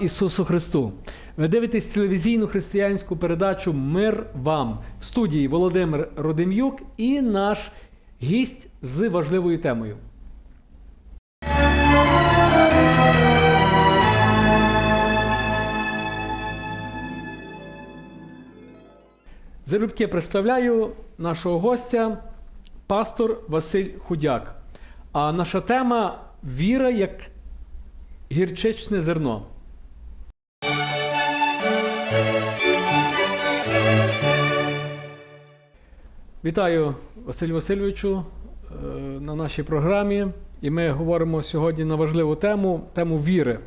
Ісусу Христу! Ви дивитесь телевізійну християнську передачу Мир вам в студії Володимир Родим'юк і наш гість з важливою темою. Залюбки представляю нашого гостя, пастор Василь Худяк. А наша тема віра як гірчичне зерно. Вітаю Василю Васильовичу е, на нашій програмі. І ми говоримо сьогодні на важливу тему тему віри.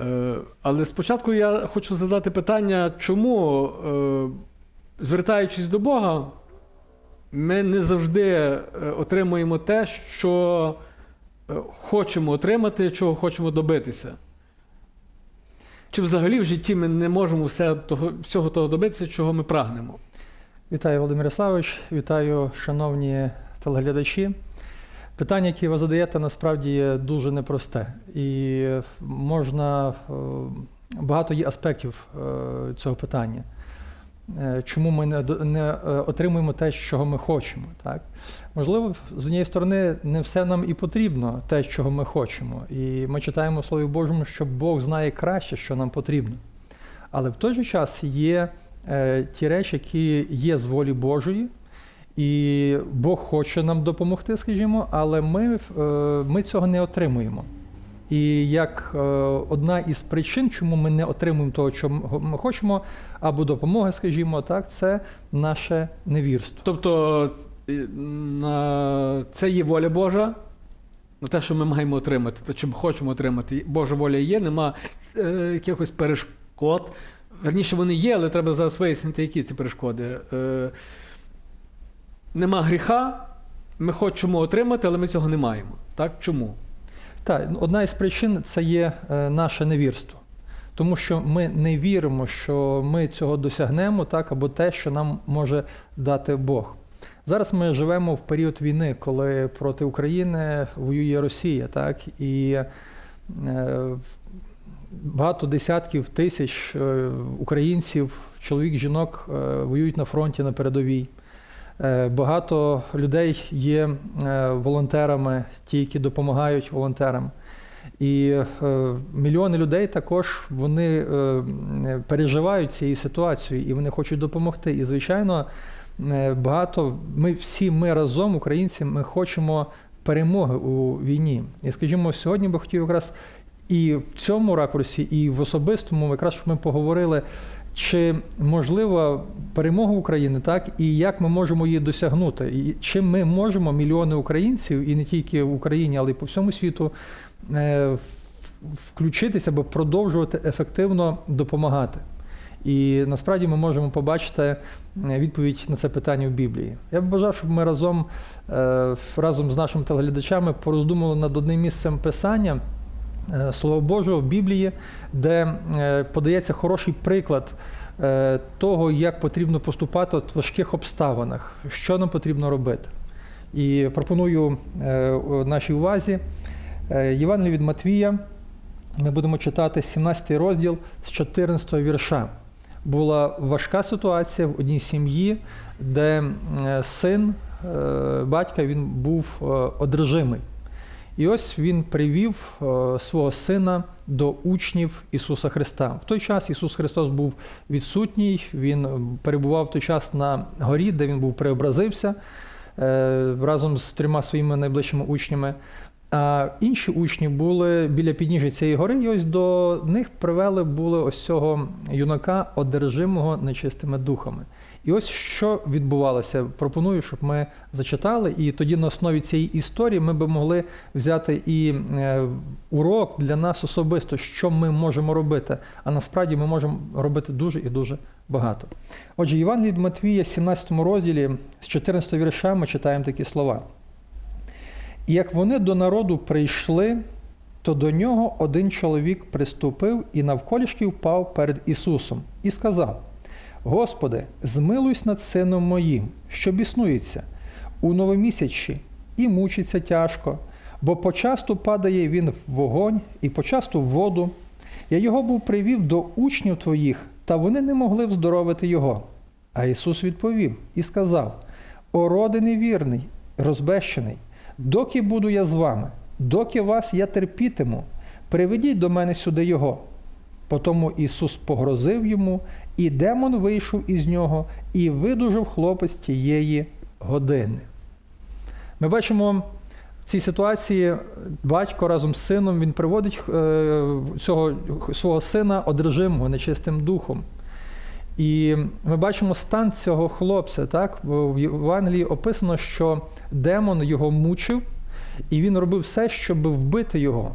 Е, Але спочатку я хочу задати питання, чому, е, звертаючись до Бога, ми не завжди отримуємо те, що хочемо отримати, чого хочемо добитися. Чи взагалі в житті ми не можемо все того, всього того добитися, чого ми прагнемо? Вітаю, Володимир Ярославович, вітаю, шановні телеглядачі. Питання, яке ви задаєте, насправді є дуже непросте. І можна е, багато є аспектів е, цього питання. Е, Чому ми не, е, отримуємо те, чого ми хочемо? Так? Можливо, з однієї сторони, не все нам і потрібно, те, чого ми хочемо. І ми читаємо Слові Божому, що Бог знає краще, що нам потрібно. Але в той же час є е, ті речі, які є з волі Божої, і Бог хоче нам допомогти, скажімо, але ми, е, ми цього не отримуємо. І як е, одна із причин, чому ми не отримуємо того, що ми хочемо, або допомоги, скажімо так, це наше невірство. Тобто е, це є воля Божа, на те, що ми маємо отримати, те, що хочемо отримати. Божа воля є, нема е, якихось перешкод. Верніше, вони є, але треба зараз вияснити, які ці перешкоди. Е, нема гріха, ми хочемо отримати, але ми цього не маємо. Так? Чому? Так, одна із причин це є е, наше невірство. Тому що ми не віримо, що ми цього досягнемо, так, або те, що нам може дати Бог. Зараз ми живемо в період війни, коли проти України воює Росія, так, і е, багато десятків тисяч е, українців, чоловік, жінок е, воюють на фронті на передовій. Е, Багато людей є волонтерами, ті, які допомагають волонтерам. І мільйони людей також вони переживають цією ситуацією і вони хочуть допомогти. І, звичайно, багато ми всі ми разом, українці, ми хочемо перемоги у війні. І скажімо, сьогодні би хотів якраз і в цьому ракурсі, і в особистому, якраз щоб ми поговорили. Чи можлива перемога України, так і як ми можемо її досягнути? І чим ми можемо мільйони українців, і не тільки в Україні, але й по всьому світу, е, включитися або продовжувати ефективно допомагати? І насправді ми можемо побачити е, відповідь на це питання в Біблії. Я б бажав, щоб ми разом, е, разом з нашими телеглядачами пороздумували над одним місцем писання. Е, Слова Божого в Біблії, де е, подається хороший приклад е, того, як потрібно поступати в важких обставинах, що нам потрібно робити. І пропоную нашій увазі Євангеліє від Матвія. Ми будемо читати 17 розділ з 14 вірша. Була важка ситуація в одній сім'ї, де син батька він був одержимий. І ось він привів е, свого сина до учнів Ісуса Христа. В той час Ісус Христос був відсутній, Він перебував в той час на горі, де він був преобразився е, разом з трьома своїми найближчими учнями. А інші учні були біля підніжжя цієї гори, і ось до них привели були ось цього юнака, одержимого нечистими духами. І ось що відбувалося. Пропоную, щоб ми зачитали, і тоді на основі цієї історії ми би могли взяти і е, урок для нас особисто, що ми можемо робити. А насправді ми можемо робити дуже і дуже багато. Отже, Євангелій від Матвія, 17 розділі з 14 вірша ми читаємо такі слова. І як вони до народу прийшли, то до нього один чоловік приступив і навколішки впав перед Ісусом і сказав: Господи, змилуйся над сином моїм, що біснується у новомісячі і мучиться тяжко, Бо почасту падає він в вогонь і почасту в воду. Я його був привів до учнів твоїх, та вони не могли вздоровити його. А Ісус відповів і сказав: О роди невірний, розбещений, доки буду я з вами, доки вас я терпітиму, приведіть до мене сюди його. Потому Ісус погрозив йому, і демон вийшов із нього, і видужав хлопець тієї години. Ми бачимо в цій ситуації батько разом з сином він приводить е, цього свого сина одержимого нечистим духом. І ми бачимо стан цього хлопця. Так? В Євангелії описано, що демон його мучив, і він робив все, щоб вбити його.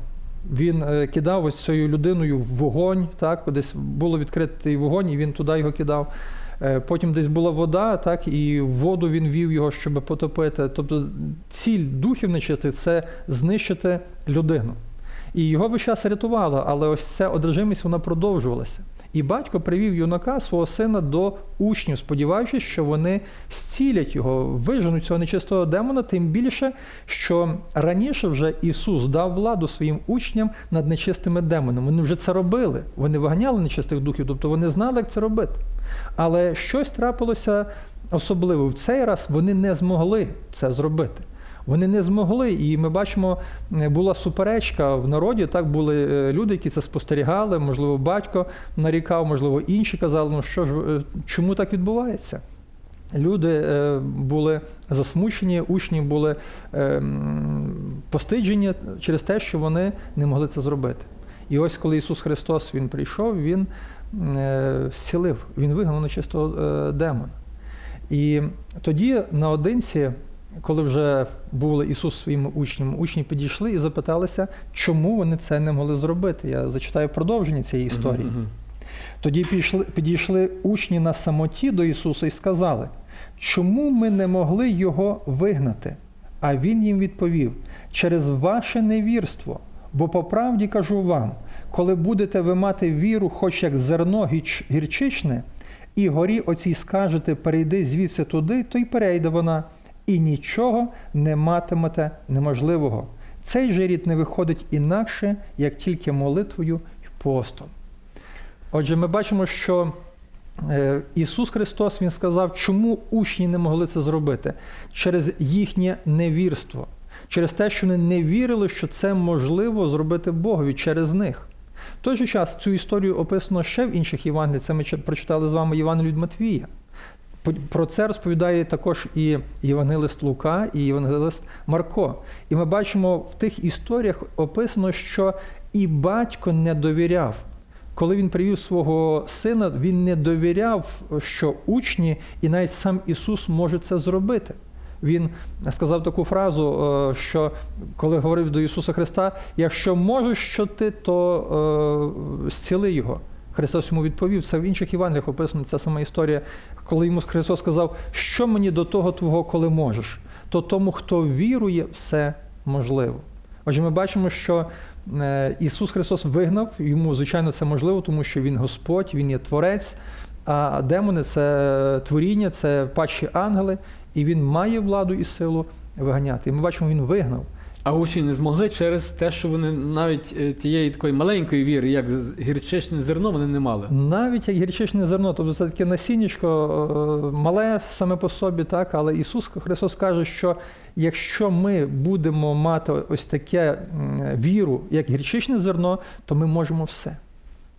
Він е, кидав ось цією людиною в вогонь, так? десь було відкритий вогонь, і він туди його кидав. Е, Потім десь була вода, так, і воду він вів його, щоб потопити. Тобто ціль духів нечистих це знищити людину. І його весь час рятувало, але ось ця одержимість вона продовжувалася. І батько привів юнака свого сина до учнів, сподіваючись, що вони зцілять його, виженуть цього нечистого демона, тим більше, що раніше вже Ісус дав владу своїм учням над нечистими демонами. Вони вже це робили. Вони виганяли нечистих духів, тобто вони знали, як це робити. Але щось трапилося особливе. В цей раз вони не змогли це зробити. Вони не змогли, і ми бачимо, е, була суперечка в народі. Так були е, люди, які це спостерігали. Можливо, батько нарікав, можливо, інші казали, ну що ж, е, чому так відбувається? Люди були засмучені, учні були постиджені через те, що вони не могли це зробити. І ось коли Ісус Христос Він прийшов, Він зцілив, Він вигнав нечистого е, демона. І тоді наодинці, коли вже були Ісус своїми учнями, учні підійшли і запиталися, чому вони це не могли зробити. Я зачитаю продовження цієї історії. Тоді пішли, підійшли учні на самоті до Ісуса і сказали, чому ми не могли його вигнати? А Він їм відповів: через ваше невірство. Бо по правді кажу вам, коли будете ви мати віру, хоч як зерно гірчичне, і горі оцій скажете, перейди звідси туди, то й перейде вона, і нічого не матимете неможливого. Цей же рід не виходить інакше, як тільки молитвою і постом. Отже, ми бачимо, що е, Ісус Христос Він сказав, чому учні не могли це зробити? Через їхнє невірство, через те, що вони не вірили, що це можливо зробити Богові через них. В той же час цю історію описано ще в інших Євангеліях. Це ми прочитали з вами Євангелію від Матвія. Про це розповідає також і Євангелист Лука, і Євангелист Марко. І ми бачимо в тих історіях описано, що і батько не довіряв. Коли він привів свого сина, він не довіряв, що учні і навіть сам Ісус може це зробити. Він сказав таку фразу, е, що коли говорив до Ісуса Христа, якщо можеш що ти, то е, зціли його. Христос йому відповів. Це в інших Євангеліях описана ця сама історія, коли йому Христос сказав, що мені до того твого, коли можеш, то тому, хто вірує, все можливо. Отже, ми бачимо, що е, Ісус Христос вигнав, йому, звичайно, це можливо, тому що Він Господь, Він є Творець, а демони це творіння, це падші ангели, і Він має владу і силу виганяти. І ми бачимо, Він вигнав. А учні не змогли через те, що вони навіть е, тієї такої маленької віри, як гірчичне зерно, вони не мали. Навіть як гірчичне зерно, тобто це таке насіннячко, е, мале саме по собі, так, але Ісус Христос каже, що якщо ми будемо мати ось таке віру, як гірчичне зерно, то ми можемо все.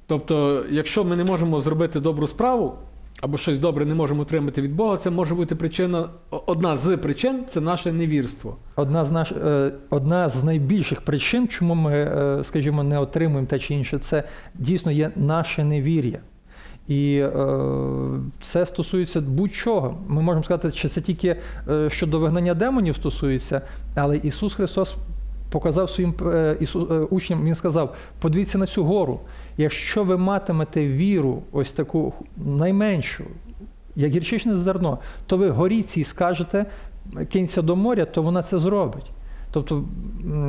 Тобто, якщо ми не можемо зробити добру справу, або щось добре не можемо отримати від Бога, це може бути причина, одна з причин це наше невірство. Одна з наш, е, одна з найбільших причин, чому ми, е, скажімо, не отримуємо те чи інше, це дійсно є наше невір'я. І е, це стосується будь-чого. Ми можемо сказати, чи це тільки е, щодо вигнання демонів стосується, але Ісус Христос показав своїм е, е, учням, Він сказав: подивіться на цю гору. Якщо ви матимете віру, ось таку найменшу, як гірчичне зерно, то ви горі цій скажете, кинься до моря, то вона це зробить. Тобто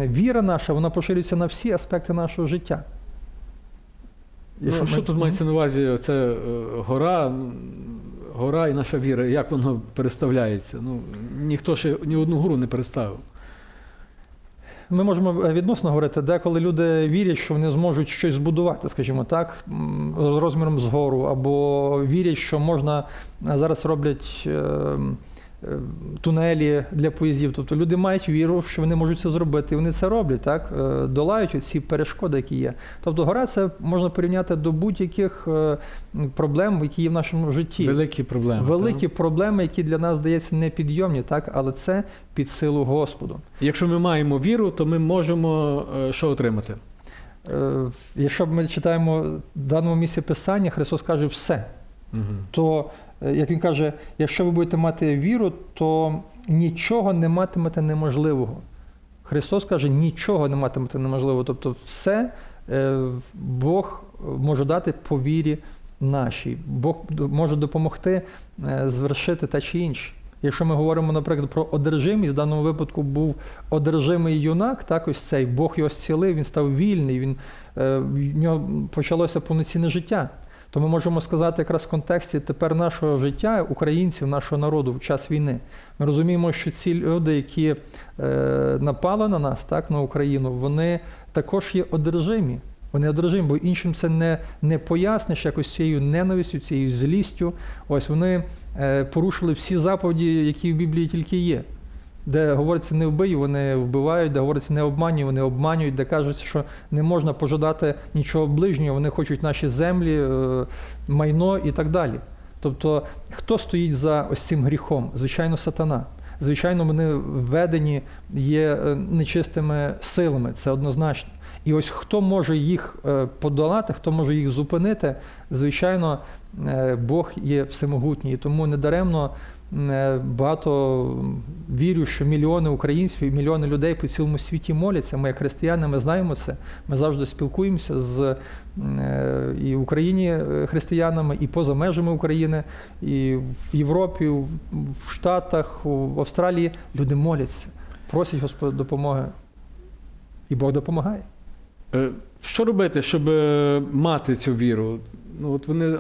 віра наша, вона поширюється на всі аспекти нашого життя. Ну, Якщо що тут мається на увазі? Це е, гора, гора і наша віра. Як воно переставляється? Ну, ніхто ще ні одну гору не переставив. Ми можемо е, відносно говорити, деколи люди вірять, що вони зможуть щось збудувати, скажімо так, з розміром згору, або вірять, що можна зараз роблять. Е, Тунелі для поїздів, тобто люди мають віру, що вони можуть це зробити, і вони це роблять, так е, долають ці перешкоди, які є. Тобто гора це можна порівняти до будь-яких е, проблем, які є в нашому житті. Великі проблеми. Великі так? проблеми, які для нас здається непідйомні, так, але це під силу Господу. Якщо ми маємо віру, то ми можемо що отримати? Якщо ми читаємо в даному місці Писання, Христос каже все. Угу. То, як він каже, якщо ви будете мати віру, то нічого не матимете неможливого. Христос каже, нічого не матимете неможливого. Тобто, все е, Бог може дати по вірі нашій. Бог може допомогти е, звершити те чи інше. Якщо ми говоримо, наприклад, про одержимість, в даному випадку був одержимий юнак, так ось цей Бог його зцілив, він став вільний, він, е, в нього почалося повноцінне життя. То ми можемо сказати якраз в контексті тепер нашого життя, українців, нашого народу в час війни. Ми розуміємо, що ці люди, які е, напали на нас, так, на Україну, вони також є одержимі. Вони одержимі, бо іншим це не, не поясниш якось цією ненавистю, цією злістю. Ось вони е, порушили всі заповіді, які в Біблії тільки є. Де говориться не вбий, вони вбивають, де говориться не обманюй, вони обманюють, де кажуть, що не можна пожадати нічого ближнього, вони хочуть наші землі, е, майно і так далі. Тобто, хто стоїть за ось цим гріхом? Звичайно, сатана. Звичайно, вони введені є е, нечистими силами, це однозначно. І ось хто може їх е, подолати, хто може їх зупинити, звичайно, е, Бог є всемогутній. Тому недаремно е, багато вірю, що мільйони українців і мільйони людей по цілому світі моляться. Ми, як християни, ми знаємо це. Ми завжди спілкуємося з і Україні християнами, і поза межами України, і в Європі, в Штатах, в Австралії. Люди моляться, просять Господа допомоги. І Бог допомагає. Е, Що робити, щоб е, мати цю віру? Ну, от вони е,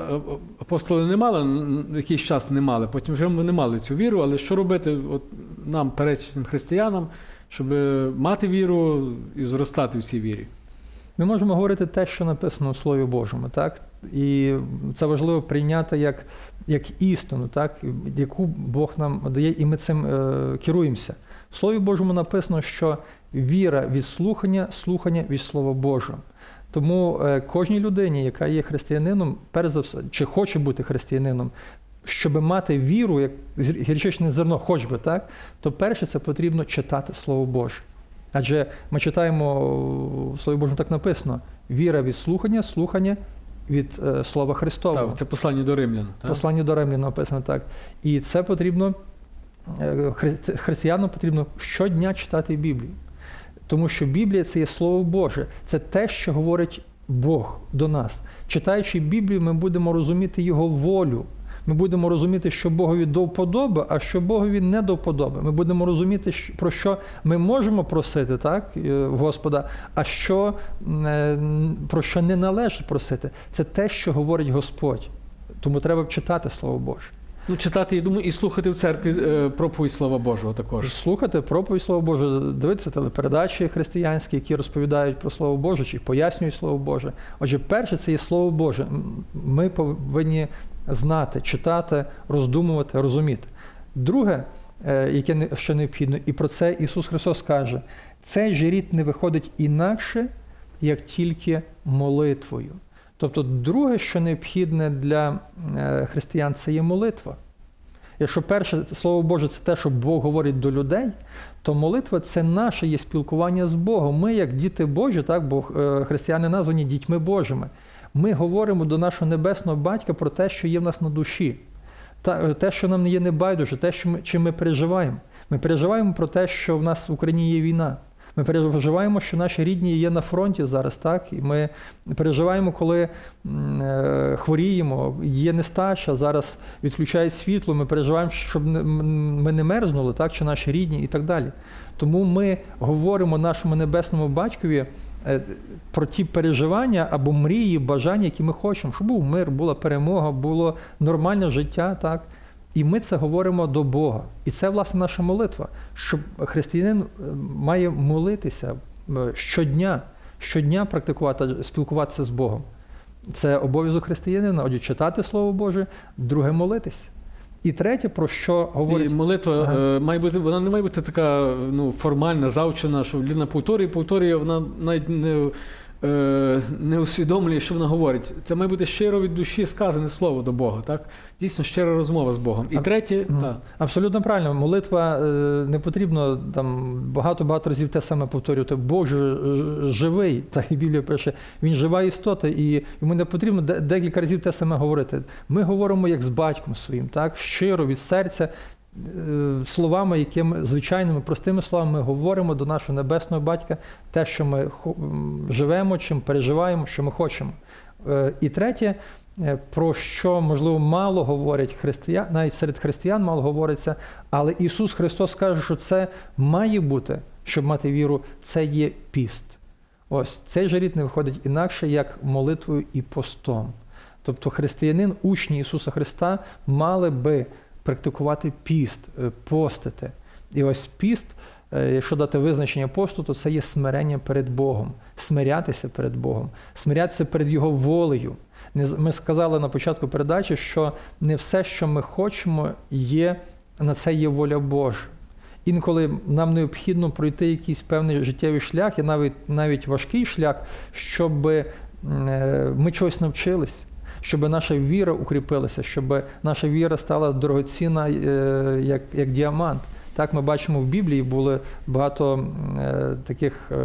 апостоли не мали, якийсь час не мали, потім вже вони мали цю віру, але що робити от нам, перечним християнам, щоб мати віру і зростати в цій вірі? Ми можемо говорити те, що написано у Слові Божому, так? І це важливо прийняти як, як істину, так? яку Бог нам дає, і ми цим е, керуємося. В Слові Божому написано, що віра від слухання, слухання від Слова Божого. Тому е, кожній людині, яка є християнином, перш за все, чи хоче бути християнином, щоб мати віру, як гірчичне зерно, хоч би так, то перше це потрібно читати Слово Боже. Адже ми читаємо в Слові Божому так написано: віра від слухання, слухання від е, Слова Христового. Так, це послання до римлян. Так? Послання до Римлян написано так. І це потрібно, е, християнам потрібно щодня читати Біблію. Тому що Біблія це є Слово Боже, це те, що говорить Бог до нас. Читаючи Біблію, ми будемо розуміти Його волю. Ми будемо розуміти, що Богові до вподоби, а що Богові не до вподоби. Ми будемо розуміти, про що ми можемо просити так, е, Господа, а що, е, про що не належить просити. Це те, що говорить Господь. Тому треба читати Слово Боже. Ну, читати, я думаю, і слухати в церкві е, проповідь Слова Божого також. Слухати проповідь Слова Боже, дивитися телепередачі християнські, які розповідають про Слово Боже чи пояснюють Слово Боже. Отже, перше це є Слово Боже. Ми повинні знати, читати, роздумувати, розуміти. Друге, е, яке що необхідно, і про це Ісус Христос каже: цей же рід не виходить інакше, як тільки молитвою. Тобто, друге, що необхідне для е, християн, це є молитва. Якщо перше слово Боже це те, що Бог говорить до людей, то молитва це наше є спілкування з Богом. Ми, як діти Божі, так, бо е, християни названі дітьми Божими. Ми говоримо до нашого небесного батька про те, що є в нас на душі, е, те, що нам є небайдуже, те, що ми, чим ми переживаємо. Ми переживаємо про те, що в нас в Україні є війна. Ми переживаємо, що наші рідні є на фронті зараз, так? І ми переживаємо, коли е, хворіємо, є нестача, зараз відключають світло, ми переживаємо, щоб ми не мерзнули, так? чи наші рідні і так далі. Тому ми говоримо нашому небесному батькові е, про ті переживання або мрії, бажання, які ми хочемо, щоб був мир, була перемога, було нормальне життя, так? І ми це говоримо до Бога. І це, власне, наша молитва. Щоб християнин е, має молитися е, щодня, щодня практикувати, спілкуватися з Богом. Це обов'язок християнина. Отже, читати Слово Боже, друге молитися. І третє, про що говорить І молитва Ага. е, має бути, вона не має бути така ну, формальна, завчена, що людина повторює, повторює, вона навіть не, не усвідомлює, що вона говорить. Це має бути щиро від душі сказане слово до Бога. Так? Дійсно, щира розмова з Богом. І А- третє, Мгм. так. Абсолютно правильно. Молитва е, не потрібно там багато-багато разів те саме повторювати. Бог ж- живий, так і Біблія пише, він жива істота, і йому не потрібно декілька разів те саме говорити. Ми говоримо як з батьком своїм, так щиро від серця. Е, Словами, якими звичайними простими словами ми говоримо до нашого небесного батька те, що ми живемо, чим переживаємо, що ми хочемо. Е, І третє, е, про що можливо мало говорять християн, навіть серед християн мало говориться, але Ісус Христос каже, що це має бути, щоб мати віру, це є піст. Ось цей же рід не виходить інакше, як молитвою і постом. Тобто християнин, учні Ісуса Христа, мали би практикувати піст, е, постити. І ось піст, е, якщо дати визначення посту, то це є смирення перед Богом, смирятися перед Богом, смирятися перед Його волею. Ми сказали на початку передачі, що не все, що ми хочемо, є на це є воля Божа. Інколи нам необхідно пройти якийсь певний життєвий шлях, і навіть навіть важкий шлях, щоб е, ми чогось навчились, щоб наша віра укріпилася, щоб наша віра стала дорогоцінна, е, як, як діамант. Так ми бачимо в Біблії були багато е, таких е,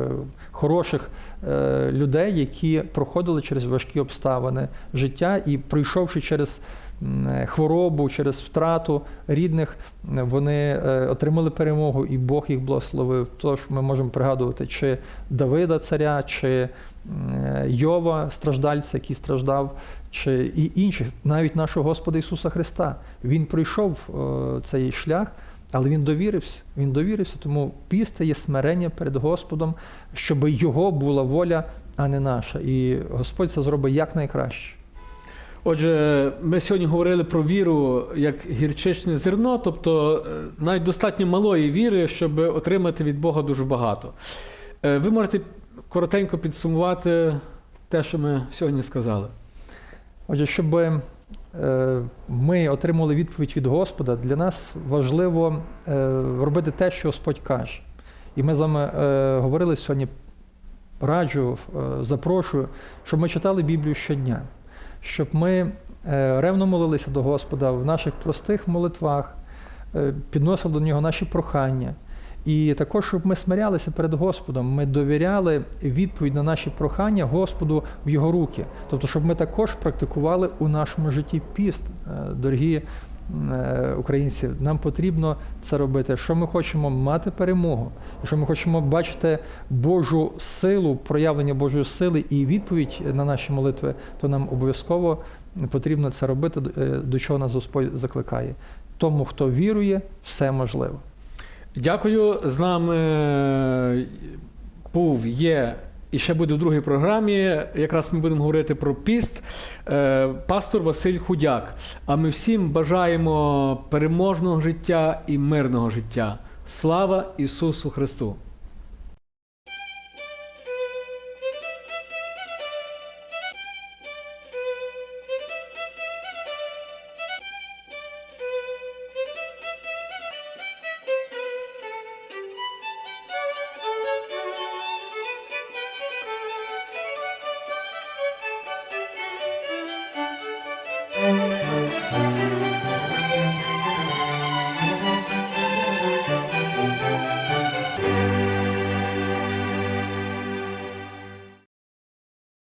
хороших людей, які проходили через важкі обставини життя і пройшовши через хворобу, через втрату рідних, вони отримали перемогу, і Бог їх благословив. Тож ми можемо пригадувати, чи Давида царя, чи Йова, страждальця, який страждав, чи і інших, навіть нашого Господа Ісуса Христа. Він пройшов е, цей шлях. Але він довірився, він довірився, тому піст є смирення перед Господом, щоб його була воля, а не наша. І Господь це зробить якнайкраще. Отже, ми сьогодні говорили про віру як гірчичне зерно, тобто е, навіть достатньо малої віри, щоб отримати від Бога дуже багато. Е, Ви можете коротенько підсумувати те, що ми сьогодні сказали. Отже, щоб е, ми отримали відповідь від Господа, для нас важливо е, робити те, що Господь каже. І ми з вами е, говорили сьогодні, раджу, запрошую, щоб ми читали Біблію щодня, щоб ми ревно молилися до Господа в наших простих молитвах, підносили до нього наші прохання. І також, щоб ми смирялися перед Господом, ми довіряли відповідь на наші прохання Господу в Його руки. Тобто, щоб ми також практикували у нашому житті піст, Е, дорогі е, українці. Нам потрібно це робити. Якщо ми хочемо мати перемогу, якщо ми хочемо бачити Божу силу, проявлення Божої сили і відповідь на наші молитви, то нам обов'язково потрібно це робити, е, до чого нас Господь закликає. Тому, хто вірує, все можливо. Дякую. З нами е, був, є і ще буде в другій програмі. Якраз ми будемо говорити про піст. е, Пастор Василь Худяк. А ми всім бажаємо переможного життя і мирного життя. Слава Ісусу Христу!